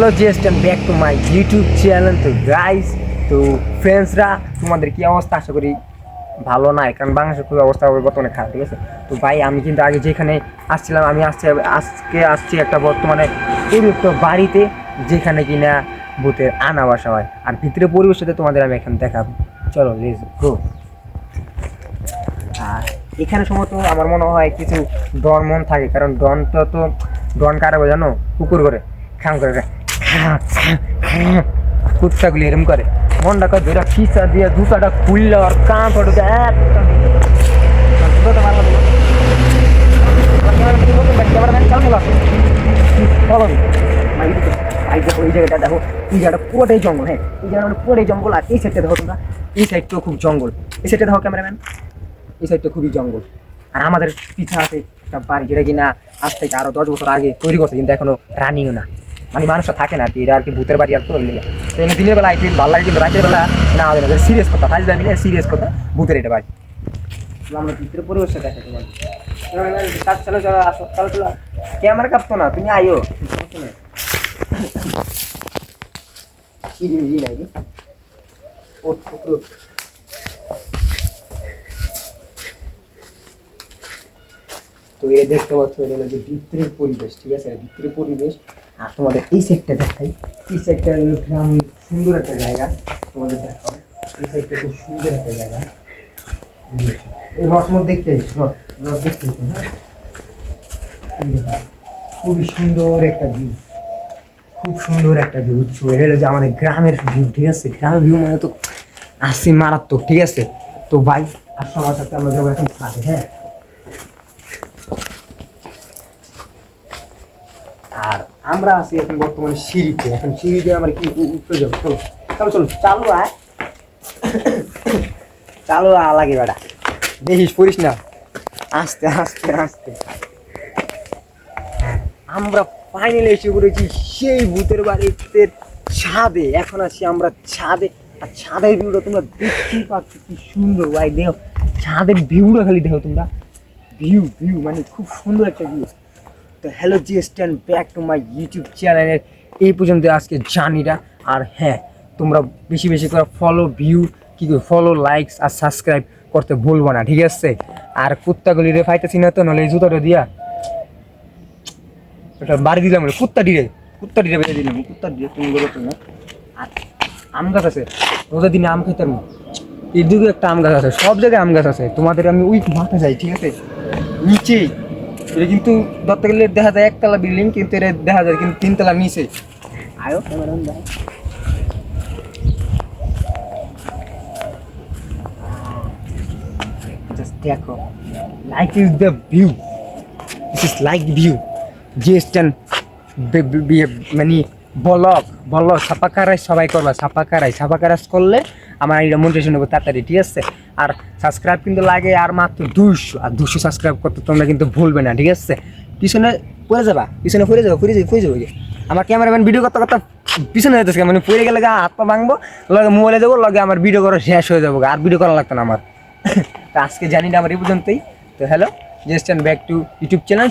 Hello GST back to my YouTube channel তো guys তো ফ্রেন্ডসরা তোমাদের কি অবস্থা? আশা করি ভালো নাই, কারণ বাংলাদেশের খুবই অবস্থা বর্তমানে খারাপ, ঠিক আছে? তো ভাই, আমি কিন্তু আগে যেখানে আসছিলাম, আমি আসছি, আজকে আসছি একটা বর্তমানে পরিত্যক্ত বাড়িতে, যেখানে কিনা ভূতের আনা বাসা হয়। আর ভিতরে পরিবেশটা তোমাদের আমি এখানে দেখাবো। চলো লেটস গো আর এখানে সম্ভবত আমার মনে হয় কিছু ডন মন থাকে, কারণ ডন তো তো ডন কারা জানো? কুকুর করে, খাম করে। কুত্তাগুলি এরম করে। মনটা করে দুটা খিসা দিয়ে দুটাটা খুললে আর কাঁ পড়ে এই দেখো এই জায়গাটা জঙ্গল হ্যাঁ এই জায়গাটা জঙ্গল আর এই সাইডটা এই সাইডটাও খুব জঙ্গল এই ক্যামেরাম্যান এই সাইডটা খুবই জঙ্গল আর আমাদের পিছা আছে বাড়ি যেটা কিনা আজ থেকে আরও দশ বছর আগে তৈরি করছে, কিন্তু এখনও রানিও না। মানে মানুষটা থাকে না আর কি, এটা আর কি ভূতের বাড়ি আর তো লেগে। তো এমনি দিনের বেলা আইতে ভালো লাগে কিন্তু রাতের বেলা না হবে না সিরিয়াস কথা ফাইজ দাবি সিরিয়াস কথা ভূতের এটা বাড়ি আমরা ভিতরে পরিবেশটা দেখে তোমার কাজ চলো চলো আসো চলো চলো ক্যামেরা কাঁপতো না তুমি আইও কি। ওঠ, ওঠ, ওঠ। তো এই দেখতে পাচ্ছ এটা হলো যে পরিবেশ ঠিক আছে ভিতরের পরিবেশ আর তোমাদের এই সাইডটা দেখাই। এই হলো গ্রাম সুন্দর একটা জায়গা তোমাদের দেখাও এই সাইডটা খুব সুন্দর একটা জায়গা। এই রসমত দেখতে রস দেখতে হ্যাঁ? খুবই সুন্দর একটা ভিউ খুব সুন্দর একটা ভিউ বুঝছ? এটা যে আমাদের গ্রামের ভিউ ঠিক আছে? গ্রামের ভিউ মানে তো আসি মারাত্মক, ঠিক আছে? তো ভাই, আর সবার সাথে আমরা যাব এখন হ্যাঁ? আর আমরা আছি এখন বর্তমানে সিঁড়িতে। এখন সিঁড়িতে আমরা কি উঠতে যাব চলো চলো চলো। চালু আয় চালু আ লাগে বেটা। দেখিস, পড়িস না। আস্তে আস্তে আস্তে। আমরা ফাইনালি এসে পড়েছি সেই ভূতের বাড়িতে ছাদে। এখন আছি আমরা ছাদে। আর ছাদের ভিউটা তোমরা দেখতেই পাচ্ছ কি সুন্দর। ভাই, দেখো, ছাদের ভিউটা খালি দেখো তোমরা। ভিউ ভিউ মানে খুব সুন্দর একটা ভিউ তো hello G stand back to my YouTube চ্যানেলের এই পর্যন্ত আজকে জার্নিটা আর হ্যাঁ তোমরা বেশি বেশি করে ফলো ভিউ কি ফলো লাইকস আর সাবস্ক্রাইব করতে ভুলবো না, ঠিক আছে? আর কুত্তাগুলি রে পাইতেছি না তো নাহলে এই জুতোটা দিয়া ওটা বাড়ি দিলাম কুত্তা ডিরে কুত্তা ডিরে বেঁধে দিলাম, কুত্তা ডিরে তুমি বলো না। আর আম গাছ আছে, রোজার দিনে আম খেতাম। এদিকে একটা আম গাছ আছে, সব জায়গায় আম গাছ আছে। তোমাদের আমি ওই মাঠে যাই, ঠিক আছে? নিচেই। এটা কিন্তু ধরতে গেলে দেখা যায় একতলা বিল্ডিং কিন্তু এটা দেখা যায় কিন্তু তিনতলা নিচে। আয়ো দেখো। Like is the view this is like view just an মানে বলক বলক ছাপা কারাই সবাই করবা। ছাপা কারাই ছাপা কারাজ করলে আমার এটা মোটিভেশন হবে তাড়াতাড়ি, ঠিক আছে? আর সাবস্ক্রাইব কিন্তু লাগে আর মাত্র দুশো আর দুশো সাবস্ক্রাইব করতে তোমরা কিন্তু ভুলবে না, ঠিক আছে? পিছনে পড়ে যাবা, পিছনে পড়ে যাব পড়ে যাব পড়ে যাব আমার ক্যামেরাম্যান ভিডিও করতে করতে পিছনে যেতেছে মানে পড়ে গেলে হাত পা ভাঙবো, লগে মোবাইলে যাব, লগে আমার ভিডিও করা শেষ হয়ে যাব আর ভিডিও করা লাগতো না আমার। তো আজকে জানি না আমার এই পর্যন্তই। তো hello just back to YouTube channel